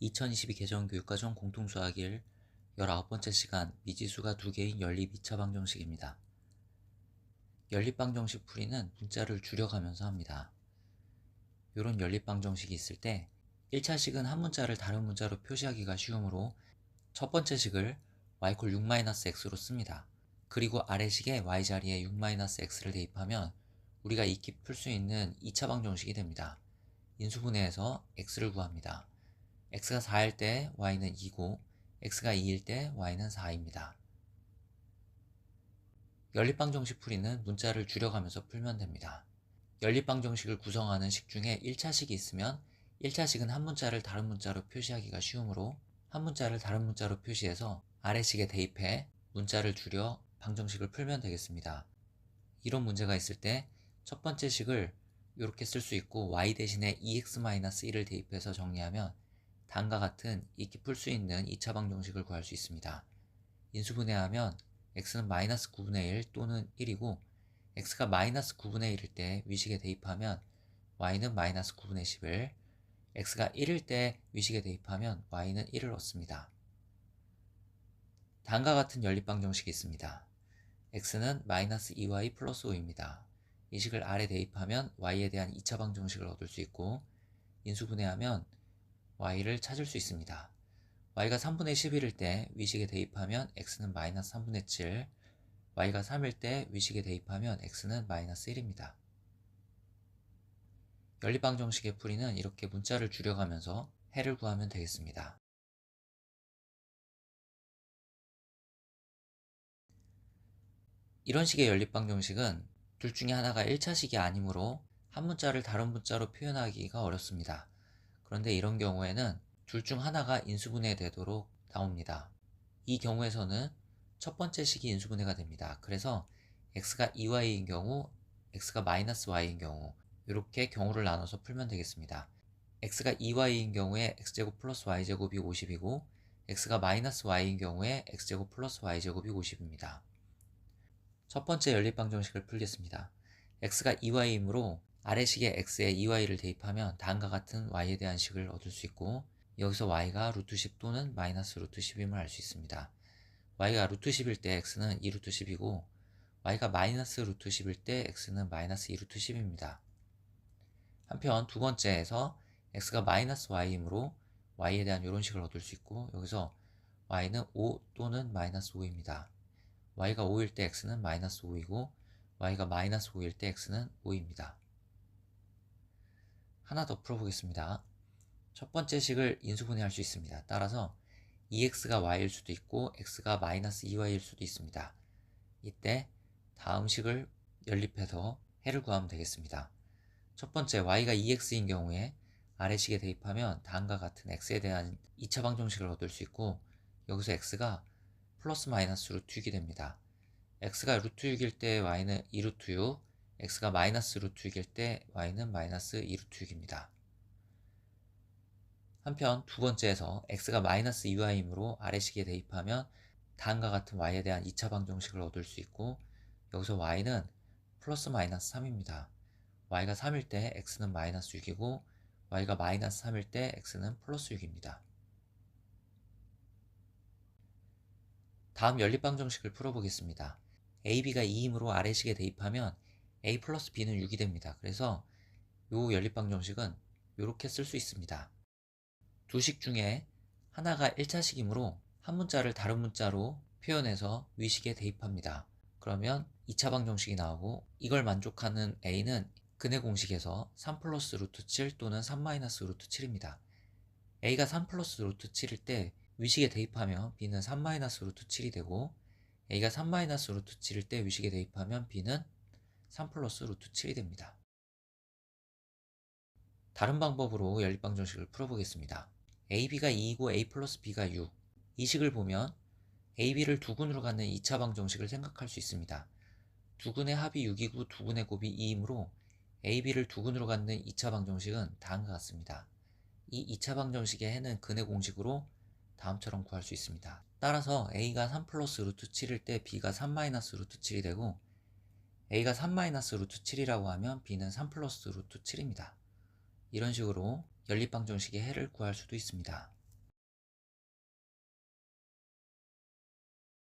2022 개정교육과정 공통수학일 19번째 시간 미지수가 두 개인 연립 2차 방정식입니다. 연립 방정식 풀이는 문자를 줄여가면서 합니다. 이런 연립 방정식이 있을 때 1차식은 한 문자를 다른 문자로 표시하기가 쉬우므로 첫 번째 식을 y 6-x로 씁니다. 그리고 아래 식에 y 자리에 6-x를 대입하면 우리가 익히 풀 수 있는 2차 방정식이 됩니다. 인수분해해서 x를 구합니다. X가 4일 때 y는 2고 x가 2일 때 y는 4입니다. 연립방 정식 풀이는 문자를 줄여가면서 풀면 됩니다. 연립방 정식을 구성하는 식 중에 1차식이 있으면 1차식은 한 문자를 다른 문자로 표시하기가 쉬우므로 한 문자를 다른 문자로 표시해서 아래식에 대입해 문자를 줄여 방정식을 풀면 되겠습니다. 이런 문제가 있을 때 첫 번째 식을 이렇게 쓸 수 있고 y 대신에 2x-1을 대입해서 정리하면 다음과 같은 익히 풀 수 있는 2차 방정식을 구할 수 있습니다. 인수분해하면 x는 마이너스 9분의 1 또는 1이고 x가 마이너스 9분의 1일 때 위식에 대입하면 y는 마이너스 9분의 10을 x가 1일 때 위식에 대입하면 y는 1을 얻습니다. 다음과 같은 연립방정식이 있습니다. x는 마이너스 2y 플러스 5입니다. 이 식을 R에 대입하면 y에 대한 2차 방정식을 얻을 수 있고 인수분해하면 y를 찾을 수 있습니다. y가 3분의 11일 때 위식에 대입하면 x는 마이너스 3분의 7, y가 3일 때 위식에 대입하면 x는 마이너스 1입니다. 연립방정식의 풀이는 이렇게 문자를 줄여가면서 해를 구하면 되겠습니다. 이런 식의 연립방정식은 둘 중에 하나가 1차식이 아니므로 한 문자를 다른 문자로 표현하기가 어렵습니다. 그런데 이런 경우에는 둘 중 하나가 인수분해 되도록 나옵니다. 이 경우에서는 첫 번째 식이 인수분해가 됩니다. 그래서 x가 2y인 경우, x가 마이너스 y인 경우 이렇게 경우를 나눠서 풀면 되겠습니다. x가 2y인 경우에 x제곱 플러스 y제곱이 50이고 x가 마이너스 y인 경우에 x제곱 플러스 y제곱이 50입니다. 첫 번째 연립방정식을 풀겠습니다. x가 2y이므로 아래식에 x에 2y를 대입하면 다음과 같은 y에 대한 식을 얻을 수 있고 여기서 y가 루트 10 또는 마이너스 루트 10임을 알 수 있습니다. y가 루트 10일 때 x는 2 루트 10이고 y가 마이너스 루트 10일 때 x는 마이너스 2 루트 10입니다. 한편 두 번째에서 x가 마이너스 y이므로 y에 대한 이런 식을 얻을 수 있고 여기서 y는 5 또는 마이너스 5입니다. y가 5일 때 x는 마이너스 5이고 y가 마이너스 5일 때 x는 5입니다. 하나 더 풀어보겠습니다. 첫 번째 식을 인수분해할 수 있습니다. 따라서 2x가 y일 수도 있고 x가 마이너스 2y일 수도 있습니다. 이때 다음 식을 연립해서 해를 구하면 되겠습니다. 첫 번째 y가 2x인 경우에 아래식에 대입하면 다음과 같은 x에 대한 2차 방정식을 얻을 수 있고 여기서 x가 플러스 마이너스 루트 6이 됩니다. x가 루트 6일 때 y는 2루트 6, x가 마이너스 루트 6일 때 y는 마이너스 2루트 6입니다. 한편 두 번째에서 x가 마이너스 2y이므로 아래식에 대입하면 다음과 같은 y에 대한 2차 방정식을 얻을 수 있고 여기서 y는 플러스 마이너스 3입니다. y가 3일 때 x는 마이너스 6이고 y가 마이너스 3일 때 x는 플러스 6입니다. 다음 연립방정식을 풀어보겠습니다. AB가 2이므로 아래식에 대입하면 A 플러스 B는 6이 됩니다. 그래서 이 연립방 정식은 이렇게 쓸 수 있습니다. 두 식 중에 하나가 1차식이므로 한 문자를 다른 문자로 표현해서 위식에 대입합니다. 그러면 2차 방정식이 나오고 이걸 만족하는 A는 근해 공식에서 3 플러스 루트 7 또는 3 마이너스 루트 7입니다. A가 3 플러스 루트 7일 때 위식에 대입하면 b는 3 마이너스 루트 7이 되고 a가 3 마이너스 루트 7일 때 위식에 대입하면 b는 3 플러스 루트 7이 됩니다. 다른 방법으로 연립방정식을 풀어보겠습니다. ab가 2이고 a 플러스 b가 6. 이 식을 보면 ab를 두 군으로 갖는 2차 방정식을 생각할 수 있습니다. 두 군의 합이 6이고 두 군의 곱이 2이므로 ab를 두 군으로 갖는 2차 방정식은 다음과 같습니다. 이 2차 방정식의 해는 근의 공식으로 다음처럼 구할 수 있습니다. 따라서 a가 3 플러스 루트 7일 때 b가 3 마이너스 루트 7이 되고 a가 3 마이너스 루트 7이라고 하면 b는 3 플러스 루트 7입니다. 이런 식으로 연립방정식의 해를 구할 수도 있습니다.